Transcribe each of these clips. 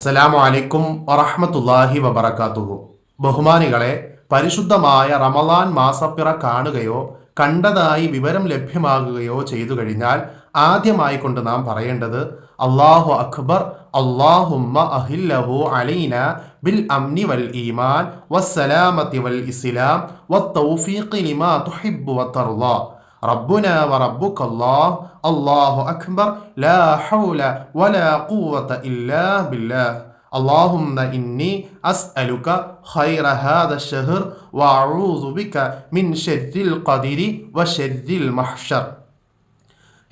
അസ്സലാമു അലൈക്കും വറഹ്മത്തുള്ളാഹി വബറകാതുഹു. ബഹുമാനികളെ പരിശുദ്ധമായ റമളാൻ മാസപ്പിറ കാണുകയോ കണ്ടതായി വിവരം ലഭ്യമാകുകയോ ചെയ്തു കഴിഞ്ഞാൽ ആദ്യമായി കൊണ്ട് നാം പറയേണ്ടത് അള്ളാഹു അക്ബർ അള്ളാഹുമ്മ അഹില്ലഹു അലൈന ബിൽ അംനി വൽ ഈമാൻ വസ്സലാമത്തി വൽ ഇസ്ലാം വത്തൗഫീഖി ലിമാ തുഹിബ്ബു വതർളാ ربنا وربك الله. الله أكبر. لا حول ولا قوة إلا بالله. اللهم إني أسألك خير هذا الشهر وأعوذ بك من شر القدر وشر المحشر.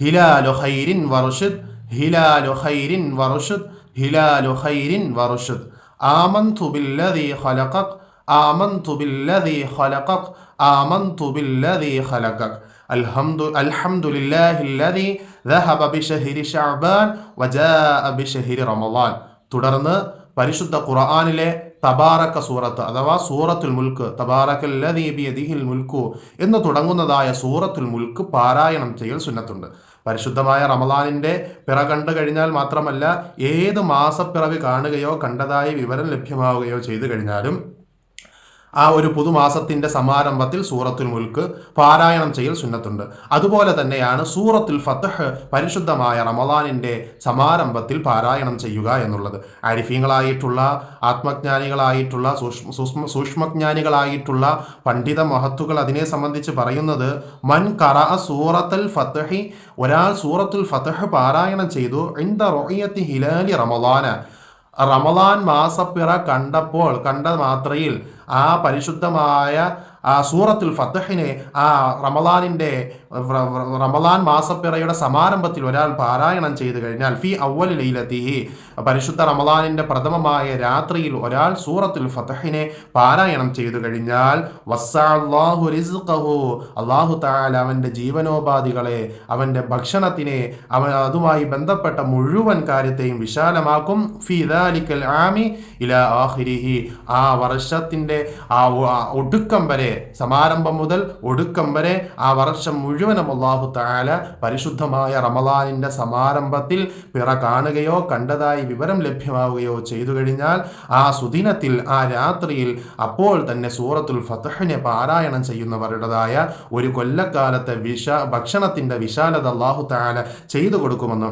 هلال خير ورشد. هلال خير ورشد. هلال خير ورشد. آمنت بالذي خلقك. آمنت بالذي خلقك. آمنت بالذي خلقك. الحمد الحمد لله الذي ذهب بشهر شعبان وجاء بشهر رمضان തുടർന്ന് പരിശുദ്ധ ഖുർആാനിലെ തബാറക്ക സൂറത്ത് അഥവാ സൂറത്തുൽ മുൽക്ക് തബാറക്കല്ലദീബിയദിഹിൽ മുൽക്കു എന്ന് തുടങ്ങുന്നതായ സൂറത്തുൽ മുൽക്ക് പാരായണം ചെയ്യൽ സുന്നത്തുണ്ട് പരിശുദ്ധമായ റമദാനിന്റെ പിറ കണ്ടു കഴിഞ്ഞാൽ മാത്രമല്ല ഏത് മാസപ്പിറവി കാണുകയോ കണ്ടതായി വിവരം ലഭ്യമാവുകയോ ചെയ്തു കഴിഞ്ഞാലും ആ ഒരു പുതുമാസത്തിന്റെ സമാരംഭത്തിൽ സൂറത്തുൽ മുൽക്ക് പാരായണം ചെയ്യൽ സുന്നത്തുണ്ട്. അതുപോലെ തന്നെയാണ് സൂറത്തുൽ ഫത്തഹ് പരിശുദ്ധമായ റമദാനിന്റെ സമാരംഭത്തിൽ പാരായണം ചെയ്യുക എന്നുള്ളത്. അരിഫീങ്ങളായിട്ടുള്ള ആത്മജ്ഞാനികളായിട്ടുള്ള സൂക്ഷ്മ സൂക്ഷ്മ സൂക്ഷ്മജ്ഞാനികളായിട്ടുള്ള പണ്ഡിത മഹത്തുകൾ അതിനെ സംബന്ധിച്ച് പറയുന്നത് മൻ കറ സൂറത്തുൽ ഫത്തഹി ഒരാൾ സൂറത്തുൽ ഫത്തഹ് പാരായണം ചെയ്തു ഇന്ത റൊയ്യത്തി ഹിലാലി റമദാന റമദാൻ മാസപ്പിറ കണ്ടപ്പോൾ കണ്ട മാത്രയിൽ ആ പരിശുദ്ധമായ ആ സൂറത്തുൽ ഫത്തഹിനെ ആ റമദാനിന്റെ റമദാൻ മാസപ്പിറയുടെ സമാരംഭത്തിൽ ഒരാൾ പാരായണം ചെയ്തു കഴിഞ്ഞാൽ ഫി അവൽ ലൈലത്തിഹി പരിശുദ്ധ റമദാനിന്റെ പ്രഥമമായ രാത്രിയിൽ ഒരാൾ സൂറത്തുൽ ഫത്തഹിനെ പാരായണം ചെയ്തു കഴിഞ്ഞാൽ വസ്സാഹു റിസ്ഖഹു അള്ളാഹു താല അവന്റെ ജീവനോപാധികളെ അവന്റെ ഭക്ഷണത്തിനെ അവൻ അതുമായി ബന്ധപ്പെട്ട മുഴുവൻ കാര്യത്തെയും വിശാലമാക്കും. ഫി ദാലിക്കൽ ആമി ഇല ആഹിരിഹി ആ വർഷത്തിന്റെ ആ ഒടുക്കം വരെ സമാരംഭം മുതൽ ഒടുക്കം വരെ ആ വർഷം മുഴുവനും അള്ളാഹു താല പരിശുദ്ധമായ റമലാനിന്റെ സമാരംഭത്തിൽ പിറ കാണുകയോ കണ്ടതായി വിവരം ലഭ്യമാവുകയോ ചെയ്തു കഴിഞ്ഞാൽ ആ സുദിനത്തിൽ ആ രാത്രിയിൽ അപ്പോൾ തന്നെ സൂറത്തുൽ ഫത്തഹിനെ പാരായണം ചെയ്യുന്നവരുടേതായ ഒരു കൊല്ലക്കാലത്തെ വിശ ഭക്ഷണത്തിന്റെ വിശാലത അള്ളാഹു താല ചെയ്തു കൊടുക്കുമെന്ന്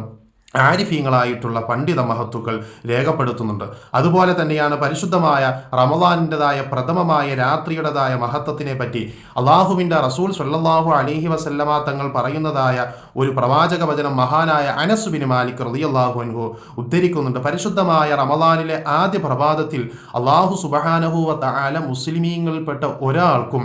ആരിഫീങ്ങളായിട്ടുള്ള പണ്ഡിത മഹത്തുക്കൾ രേഖപ്പെടുത്തുന്നുണ്ട്. അതുപോലെ തന്നെയാണ് പരിശുദ്ധമായ റമദാനിന്റെതായ പ്രഥമമായ രാത്രിയുടേതായ മഹത്വത്തിനെ പറ്റി അള്ളാഹുവിന്റെ റസൂൽ സല്ലാഹു അലിഹി വസല്ലമ തങ്ങൾ പറയുന്നതായ ഒരു പ്രവാചക വചനം മഹാനായ അനസുബിന് മാലിക് റതി അള്ളാഹു അൻഹു ഉദ്ധരിക്കുന്നുണ്ട്. പരിശുദ്ധമായ റമദാനിലെ ആദ്യ പ്രഭാതത്തിൽ അള്ളാഹു സുബഹാനഹുവ തആല മുസ്ലിമീങ്ങളിൽപ്പെട്ട ഒരാൾക്കും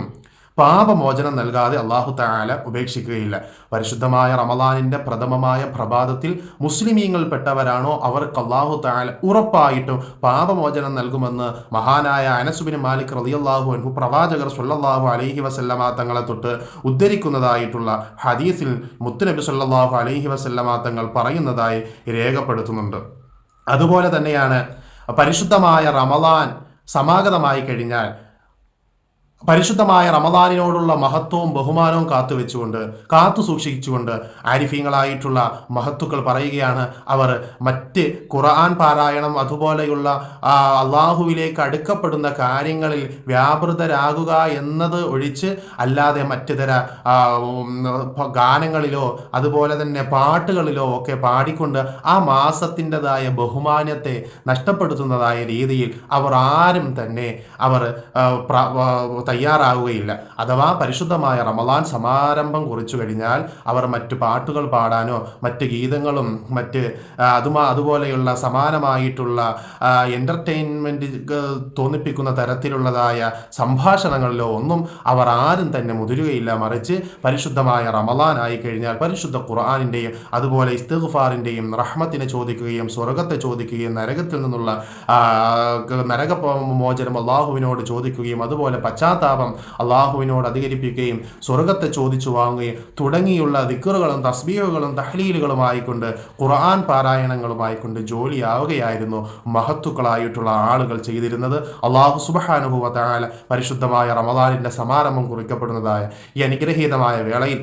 പാപമോചനം നൽകാതെ അള്ളാഹു താല ഉപേക്ഷിക്കുകയില്ല. പരിശുദ്ധമായ റമലാനിന്റെ പ്രഥമമായ പ്രഭാതത്തിൽ മുസ്ലിമീങ്ങൾപ്പെട്ടവരാണോ അവർക്ക് അള്ളാഹു താല ഉറപ്പായിട്ടും പാപമോചനം നൽകുമെന്ന് മഹാനായ അനസുബിൻ മാലിക് റളിയല്ലാഹു അൻഹു പ്രവാചകർ സുല്ലാഹു അലൈഹി വസല്ലമ തങ്ങളെ തൊട്ട് ഉദ്ധരിക്കുന്നതായിട്ടുള്ള ഹദീസിൽ മുത്തുനബി സല്ലല്ലാഹു അലൈഹി വസല്ലമ തങ്ങൾ പറയുന്നതായി രേഖപ്പെടുത്തുന്നുണ്ട്. അതുപോലെ തന്നെയാണ് പരിശുദ്ധമായ റമലാൻ സമാഗതമായി കഴിഞ്ഞാൽ പരിശുദ്ധമായ റമദാനിനോടുള്ള മഹത്വവും ബഹുമാനവും കാത്തുവെച്ചുകൊണ്ട് കാത്തു സൂക്ഷിച്ചുകൊണ്ട് ആരിഫീങ്ങളായിട്ടുള്ള മഹത്തുക്കൾ പറയുകയാണ് അവർ. മറ്റ് ഖുർആൻ പാരായണം അതുപോലെയുള്ള അള്ളാഹുവിലേക്ക് അടുക്കപ്പെടുന്ന കാര്യങ്ങളിൽ വ്യാപൃതരാകുക എന്നത് ഒഴിച്ച് അല്ലാതെ മറ്റു തര ഗാനങ്ങളിലോ അതുപോലെ തന്നെ പാട്ടുകളിലോ ഒക്കെ പാടിക്കൊണ്ട് ആ മാസത്തിന്റെതായ ബഹുമാനത്തെ നഷ്ടപ്പെടുത്തുന്നതായ രീതിയിൽ അവർ ആരും തന്നെ അവർ തയ്യാറാവുകയില്ല. അഥവാ പരിശുദ്ധമായ റമദാൻ സമാരംഭം കുറിച്ചു കഴിഞ്ഞാൽ അവർ മറ്റു പാട്ടുകൾ പാടാനോ മറ്റ് ഗീതങ്ങളും മറ്റ് അതുമാ അതുപോലെയുള്ള സമാനമായിട്ടുള്ള എന്റർടൈൻമെന്റ് തോന്നിപ്പിക്കുന്ന തരത്തിലുള്ളതായ സംഭാഷണങ്ങളിലോ ഒന്നും അവർ ആരും തന്നെ മുതിരുകയില്ല. മറിച്ച് പരിശുദ്ധമായ റമദാൻ ആയി കഴിഞ്ഞാൽ പരിശുദ്ധ ഖുർആാനിന്റെയും അതുപോലെ ഇസ്തഖുഫാറിന്റെയും റഹ്മത്തിനെ ചോദിക്കുകയും സ്വർഗത്തെ ചോദിക്കുകയും നരകത്തിൽ നിന്നുള്ള നരക മോചനം അള്ളാഹുവിനോട് ചോദിക്കുകയും അതുപോലെ പശ്ചാത്താപം അള്ളാഹുവിനോട് അധികരിപ്പിക്കുകയും സ്വർഗത്തെ ചോദിച്ചു വാങ്ങുകയും തുടങ്ങിയുള്ള ദിക്കറുകളും തസ്ബീഹുകളും തഹ്ലീലുകളുമായിക്കൊണ്ട് ഖുർആൻ പാരായണങ്ങളുമായിക്കൊണ്ട് ജോലിയാവുകയായിരുന്നു മഹത്തുക്കളായിട്ടുള്ള ആളുകൾ ചെയ്തിരുന്നത്. അള്ളാഹു സുബഹാനുഭവത്തായ പരിശുദ്ധമായ റമദാനിന്റെ സമാരംഭം കുറിക്കപ്പെടുന്നതായ ഈ അനുഗ്രഹീതമായ വേളയിൽ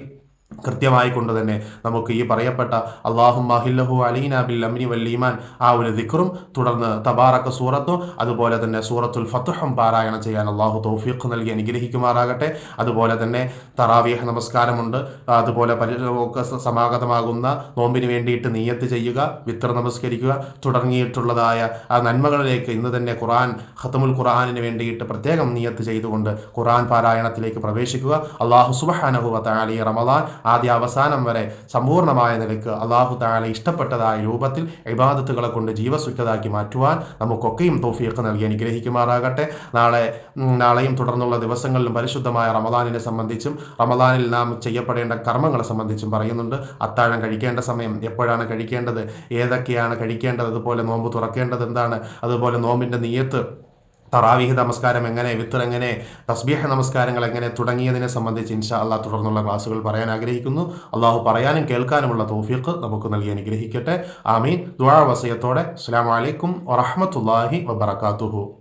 കൃത്യമായി കൊണ്ട് തന്നെ നമുക്ക് ഈ പറയപ്പെട്ട അള്ളാഹു മഹില്ലഹു അലീന ബിൽ അമിനി വല്ലീമാൻ ആ ഒരു ദിക്റും തുടർന്ന് തബാറക്ക സൂറത്തും അതുപോലെ തന്നെ സൂറത്തുൽ ഫത്തുഹം പാരായണം ചെയ്യാൻ അള്ളാഹു തൗഫീഖ് നൽകി അനുഗ്രഹിക്കുമാറാകട്ടെ. അതുപോലെ തന്നെ തറാവീഹ് നമസ്കാരമുണ്ട്. അതുപോലെ സമാഗതമാകുന്ന നോമ്പിന് വേണ്ടിയിട്ട് നീയത്ത് ചെയ്യുക വിത്ര നമസ്കരിക്കുക തുടങ്ങിയിട്ടുള്ളതായ ആ നന്മകളിലേക്ക് ഇന്ന് തന്നെ ഖുറാൻ ഖത്തമുൽ ഖുറാനിന് വേണ്ടിയിട്ട് പ്രത്യേകം നീയത്ത് ചെയ്തുകൊണ്ട് ഖുറാൻ പാരായണത്തിലേക്ക് പ്രവേശിക്കുക. അള്ളാഹു സുബഹാനഹുവ താലി റമദാൻ ആദ്യ അവസാനം വരെ സമ്പൂർണമായ നിലയ്ക്ക് അള്ളാഹു താല ഇഷ്ടപ്പെട്ടതായ രൂപത്തിൽ ഇബാദത്തുകളെ കൊണ്ട് ജീവസുറ്റതാക്കി മാറ്റുവാൻ നമുക്കൊക്കെയും തോഫിയൊക്കെ നൽകി അനുഗ്രഹിക്കുമാറാകട്ടെ. നാളെ നാളെയും തുടർന്നുള്ള ദിവസങ്ങളിലും പരിശുദ്ധമായ റമദാനിനെ സംബന്ധിച്ചും റമദാനിൽ നാം ചെയ്യപ്പെടേണ്ട കർമ്മങ്ങളെ സംബന്ധിച്ചും പറയുന്നുണ്ട്. അത്താഴം കഴിക്കേണ്ട സമയം എപ്പോഴാണ് കഴിക്കേണ്ടത്? ഏതൊക്കെയാണ് കഴിക്കേണ്ടത്? അതുപോലെ നോമ്പ് തുറക്കേണ്ടത് എന്താണ്? അതുപോലെ നോമ്പിന്റെ നീയത്ത് തറാവിഹ് നമസ്കാരം എങ്ങനെ വിത്തർ എങ്ങനെ തസ്ബീഹ നമസ്കാരങ്ങൾ എങ്ങനെ തുടങ്ങിയതിനെ സംബന്ധിച്ച് ഇൻഷാ അള്ളാഹ് തുടർന്നുള്ള ക്ലാസ്സുകൾ പറയാൻ ആഗ്രഹിക്കുന്നു. അള്ളാഹു പറയാനും കേൾക്കാനുമുള്ള തോഫീഖ് നമുക്ക് നൽകി അനുഗ്രഹിക്കട്ടെ. ആമീൻ. ദുആ വസയത്തോടെ. അസ്സാം വലൈക്കും വറഹമത്തല്ലാഹി വബർക്കാത്തുഹു